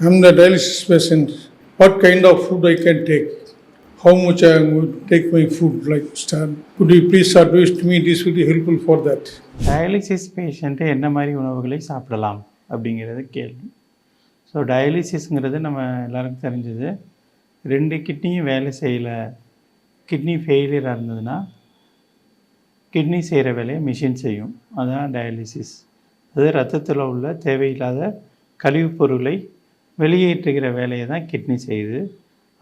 I'm the dialysis patient. What kind of food I can take? How much I am going to take my food? Like, Stan, could you please advise to me? This will be helpful for that. Dialysis patient என்ன மாதிரி உணவுகளை சாப்பிடலாம் அப்படிங்கிறது கேள்வி so டயாலிசிஸ்ங்கிறது நம்ம எல்லாருக்கும் தெரிஞ்சது ரெண்டு கிட்னியும் வேலை செய்யலை கிட்னி ஃபெயிலியராக இருந்ததுன்னா கிட்னி செய்கிற வேலையை மிஷின் செய்யும் அதுதான் டயாலிசிஸ் அது ரத்தத்தில் உள்ள தேவையில்லாத கழிவுப் பொருளை வெளியேற்றுகிற வேலையை தான் கிட்னி செய்யுது.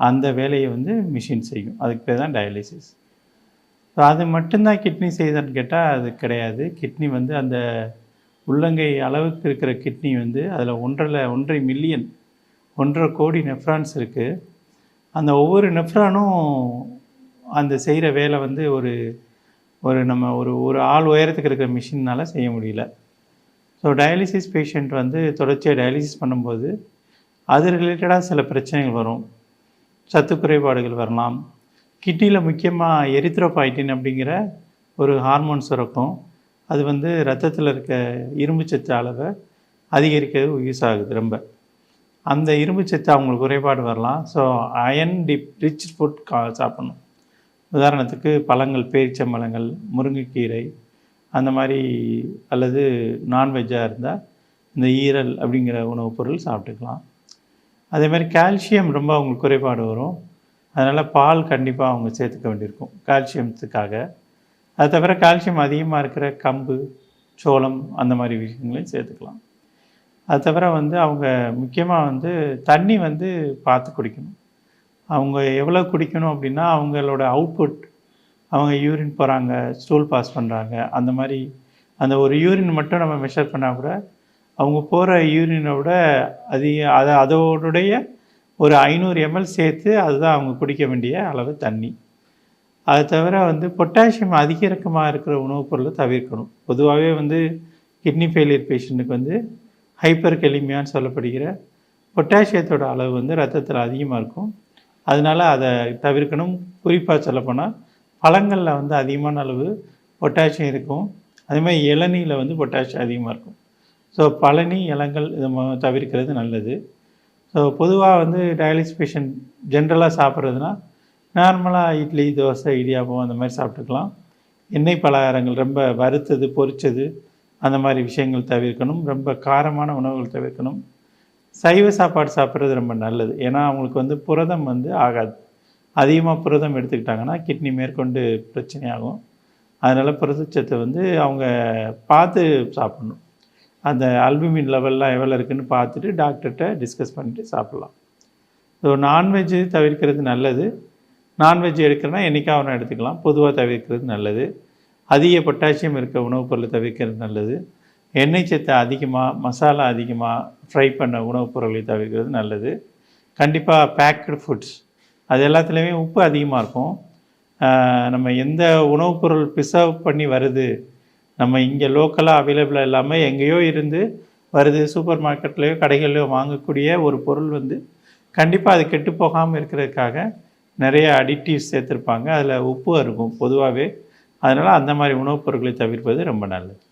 அந்த வேலையை வந்து மிஷின் செய்யும். அதுக்கு பேர் தான் டயாலிசிஸ் ஸோ அது மட்டும்தான் கிட்னி செய்யுதான்னு கேட்டால் அது கிடையாது. கிட்னி வந்து அந்த உள்ளங்கை அளவுக்கு இருக்கிற கிட்னி வந்து அதில் ஒன்றரை ஒன்றரை மில்லியன் ஒன்றரை கோடி நெஃப்ரான்ஸ் இருக்குது அந்த ஒவ்வொரு நெஃப்ரானும் அந்த செய்கிற வேலை வந்து ஒரு ஒரு நம்ம ஒரு ஒரு ஆள் உயரத்துக்கு இருக்கிற மிஷினால் செய்ய முடியல. ஸோ டயாலிசிஸ் பேஷண்ட் வந்து தொடர்ச்சியாக டயாலிசிஸ் பண்ணும்போது அது ரிலேட்டடாக சில பிரச்சனைகள் வரும். சத்து குறைபாடுகள் வரலாம். கிட்னியில் முக்கியமாக எரித்ரோபாய்டின் அப்படிங்கிற ஒரு ஹார்மோன் சுரக்கும். அது வந்து ரத்தத்தில் இருக்க இரும்புச்சத்து அளவை அதிகரிக்க யூஸ் ஆகுது ரொம்ப. அந்த இரும்பு சத்து அவங்களுக்கு குறைபாடு வரலாம். ஸோ அயன் டிப் ரிச் ஃபுட் கா சாப்பிடணும். உதாரணத்துக்கு பழங்கள் பேரிச்சம்பழங்கள் முருங்கைக்கீரை அந்த மாதிரி அல்லது நான்வெஜ்ஜாக இருந்தால் இந்த ஈரல் அப்படிங்கிற உணவுப் பொருள் சாப்பிட்டுக்கலாம். அதே மாதிரி கால்சியம் ரொம்ப அவங்களுக்கு குறைபாடு வரும். அதனால் பால் கண்டிப்பாக அவங்க சேர்த்துக்க வேண்டியிருக்கும் கால்சியத்துக்காக. அது தவிர கால்சியம் அதிகமாக இருக்கிற கம்பு சோளம் அந்த மாதிரி விஷயங்களையும் சேர்த்துக்கலாம். அது தவிர வந்து அவங்க முக்கியமாக வந்து தண்ணி வந்து பார்த்து குடிக்கணும். அவங்க எவ்வளோ குடிக்கணும் அப்படின்னா அவங்களோட அவுட்புட் அவங்க யூரின் போகிறாங்க ஸ்டூல் பாஸ் பண்ணுறாங்க அந்த மாதிரி அந்த ஒரு யூரின் மட்டும் நம்ம மெஷர் பண்ணால் கூட அவங்க போகிற யூரினை விட அதிக அதை அதோடைய ஒரு ஐநூறு எம்எல் சேர்த்து அதுதான் அவங்க குடிக்க வேண்டிய அளவு தண்ணி. அது தவிர வந்து பொட்டாசியம் அதிகரக்கமாக இருக்கிற உணவுப் பொருளை தவிர்க்கணும். பொதுவாகவே வந்து கிட்னி ஃபெயிலியர் பேஷண்ட்டுக்கு வந்து ஹைப்பர் கெலிமியான்னு சொல்லப்படுகிற பொட்டாசியத்தோட அளவு வந்து ரத்தத்தில் அதிகமாக இருக்கும். அதனால் அதை தவிர்க்கணும். குறிப்பாக சொல்லப்போனால் பழங்களில் வந்து அதிகமான அளவு பொட்டாசியம் இருக்கும். அதே மாதிரி இளநீரில் வந்து பொட்டாசியம் அதிகமாக இருக்கும். ஸோ பழனி இளங்கள் இதை ம- தவிர்க்கிறது நல்லது. ஸோ பொதுவாக வந்து டயாலிஸ் பேஷண்ட் ஜென்ரலாக சாப்பிட்றதுனா நார்மலாக இட்லி தோசை இடியாப்பம் அந்த மாதிரி சாப்பிட்டுக்கலாம். எண்ணெய் பலகாரங்கள் ரொம்ப வறுத்தது பொரிச்சது அந்த மாதிரி விஷயங்கள் தவிர்க்கணும். ரொம்ப காரமான உணவுகள் தவிர்க்கணும். சைவ சாப்பாடு சாப்பிட்றது ரொம்ப நல்லது. ஏன்னா அவங்களுக்கு வந்து புரதம் வந்து ஆகாது. அதிகமாக புரதம் எடுத்துக்கிட்டாங்கன்னா கிட்னி மேற்கொண்டு பிரச்சனையாகும். அதனால் புரதச்சத்தை வந்து அவங்க பார்த்து சாப்பிட்ணும். அந்த அல்புமின் லெவல்லாம் எவ்வளோ இருக்குதுன்னு பார்த்துட்டு டாக்டர்கிட்ட டிஸ்கஸ் பண்ணிட்டு சாப்பிட்லாம். ஸோ நான்வெஜ்ஜு தவிர்க்கிறது நல்லது. நான்வெஜ் எடுக்கிறனா என்றைக்காக ஒன்று எடுத்துக்கலாம். பொதுவாக தவிர்க்கிறது நல்லது. அதிக பொட்டாசியம் இருக்க உணவுப் பொருளை தவிர்க்கிறது நல்லது. எண்ணெய் சத்து அதிகமாக மசாலா அதிகமாக ஃப்ரை பண்ண உணவுப் பொருளை தவிர்க்கிறது நல்லது. கண்டிப்பாக பேக்டு ஃபுட்ஸ் அது எல்லாத்துலேயுமே உப்பு அதிகமாக இருக்கும். நம்ம எந்த உணவுப் பொருள் பிசர்வ் பண்ணி வருது நம்ம இங்கே லோக்கலாக அவைலபிளாக இல்லாமல் எங்கேயோ இருந்து வருது சூப்பர் மார்க்கெட்லேயோ கடைகள்லையோ வாங்கக்கூடிய ஒரு பொருள் வந்து கண்டிப்பாக அது கெட்டு போகாமல் இருக்கிறதுக்காக நிறைய அடிட்டிவ்ஸ் சேர்த்துருப்பாங்க. அதில் உப்பு இருக்கும் பொதுவாகவே அதனால் அந்த மாதிரி உணவுப் பொருட்களை தவிர்ப்பது ரொம்ப நல்லது.